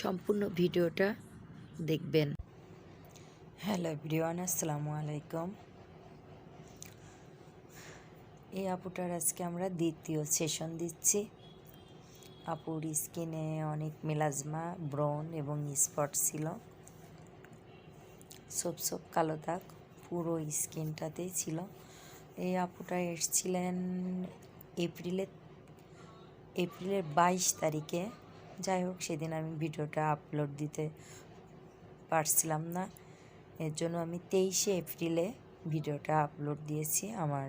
সম্পূর্ণ ভিডিওটা দেখবেন। হ্যালো এভরিওয়ান, আসসালামু আলাইকুম। এই আপুটার আজকে আমরা দ্বিতীয় সেশন দিচ্ছি। আপুর স্কিনে অনেক মেলাজমা, ব্রন এবং স্পট ছিল। সব সব কালো দাগ পুরো স্কিনটাতেই ছিল। এই আপুটা এসছিলেন এপ্রিলের এপ্রিলের বাইশ তারিখে। যাই হোক, সেদিন আমি ভিডিওটা আপলোড দিতে পারছিলাম না। এর জন্য আমি তেইশে এপ্রিলে ভিডিওটা আপলোড দিয়েছি আমার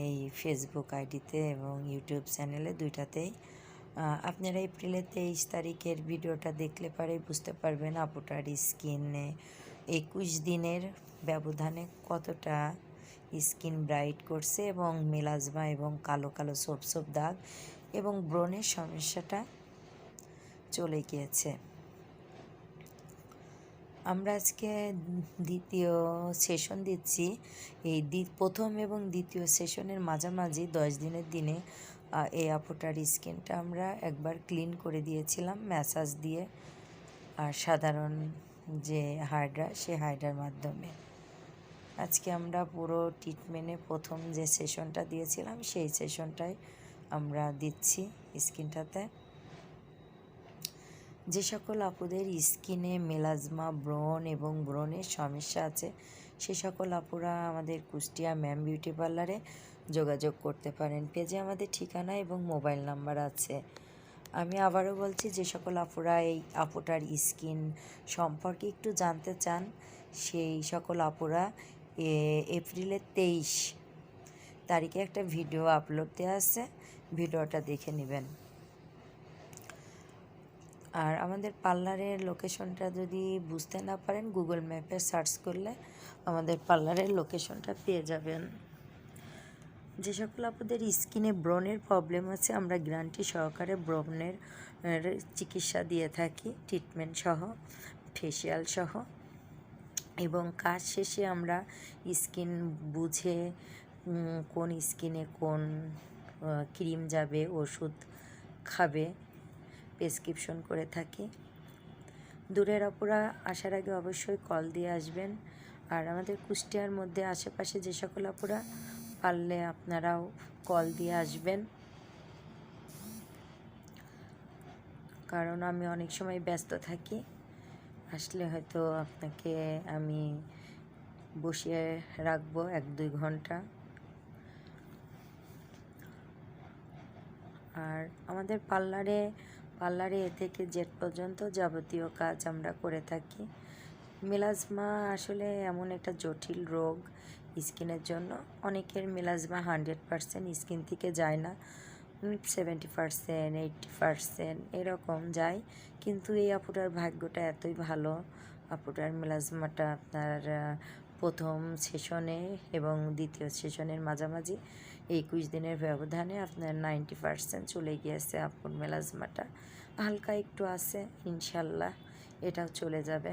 এই ফেসবুক আইডিতে এবং ইউটিউব চ্যানেলে দুইটাতেই। আপনারা এপ্রিলের তেইশ তারিখের ভিডিওটা দেখলে পারে বুঝতে পারবেন আপুটার স্কিনে একুশ দিনের ব্যবধানে কতটা স্কিন ব্রাইট করছে এবং মেলাজমা এবং কালো কালো সোপ সোপ দাগ এবং ব্রণের সমস্যাটা চলে গিয়েছে। আমরা আজকে দ্বিতীয় সেশন দিচ্ছি। এই প্রথম এবং দ্বিতীয় সেশনের মাঝামাঝি দশ দিনের দিনে এই আপুটার স্কিনটা আমরা একবার ক্লিন করে দিয়েছিলাম ম্যাসাজ দিয়ে। আর সাধারণ যে হাইড্রা সে হাইড্রার মাধ্যমে। আজকে আমরা পুরো ট্রিটমেন্টে প্রথম যে সেশনটা দিয়েছিলাম, সেই সেশনটাই আমরা দিচ্ছি স্কিনটাতে। যে সকল আপুদের স্কিনে মেলাজমা, ব্রণ এবং ব্রণের সমস্যা আছে, সে সকল আপুরা আমাদের কুষ্টিয়া ম্যাম বিউটি পার্লারে যোগাযোগ করতে পারেন। পেজে আমাদের ঠিকানা এবং মোবাইল নাম্বার আছে। আমি আবারও বলছি, যে সকল আপুরা এই আপুটার স্কিন সম্পর্কে একটু জানতে চান, সেই সকল আপুরা এপ্রিলের তেইশ তারিখে একটা ভিডিও আপলোড দেওয়া আছে, ভিডিওটা দেখে নেবেন। আর আমাদের পার্লারের লোকেশনটা যদি বুঝতে না পারেন গুগল ম্যাপে সার্চ করলে আমাদের পার্লারের লোকেশনটা পেয়ে যাবেন। যে সকল আপনাদের স্কিনে ব্রণের প্রবলেম আছে, আমরা গ্যারান্টি সহকারে ব্রণের চিকিৎসা দিয়ে থাকি ট্রিটমেন্ট সহ ফেসিয়াল সহ। এবং কাজ শেষে আমরা স্কিন বুঝে কোন স্কিনে কোন ক্রিম যাবে, ওষুধ খাবে প্রেসক্রিপশন করে থাকি। দূরের অপরা আসার আগে অবশ্যই কল দিয়ে আসবেন। আর আমাদের কুষ্টিয়ার মধ্যে আশেপাশে যে সকল অপরা, পারলে আপনারাও কল দিয়ে আসবেন। কারণ আমি অনেক সময় ব্যস্ত থাকি। আসলে হয়তো আপনাকে আমি বসিয়ে রাখব এক দুই ঘণ্টা। আর আমাদের পার্লারে পার্লারে এ থেকে জেড পর্যন্ত যাবতীয় কাজ আমরা করে থাকি। মেলাজমা আসলে এমন একটা জটিল রোগ স্কিনের জন্য। অনেকের মেলাজমা হান্ড্রেড পারসেন্ট স্কিন থেকে যায় না। সেভেন্টি পারসেন্ট, এইটটি পারসেন্ট এরকম যায়। কিন্তু এই আপুটার ভাগ্যটা এতই ভালো। আপুটার মেলাজমাটা আপনার প্রথম সেশনে এবং দ্বিতীয় সেশনের মাঝামাঝি একুশ দিনের ব্যবধানে আপনার নাইনটি পারসেন্ট চলে গিয়েছে আপুর মেলাজমাটা। হালকা একটু আছে, ইনশাল্লাহ এটাও চলে যাবে।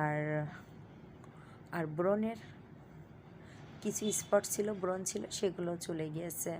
আর আর ব্রণের কিছু স্পট ছিল, ব্রণ ছিল, সেগুলো চলে গিয়েছে।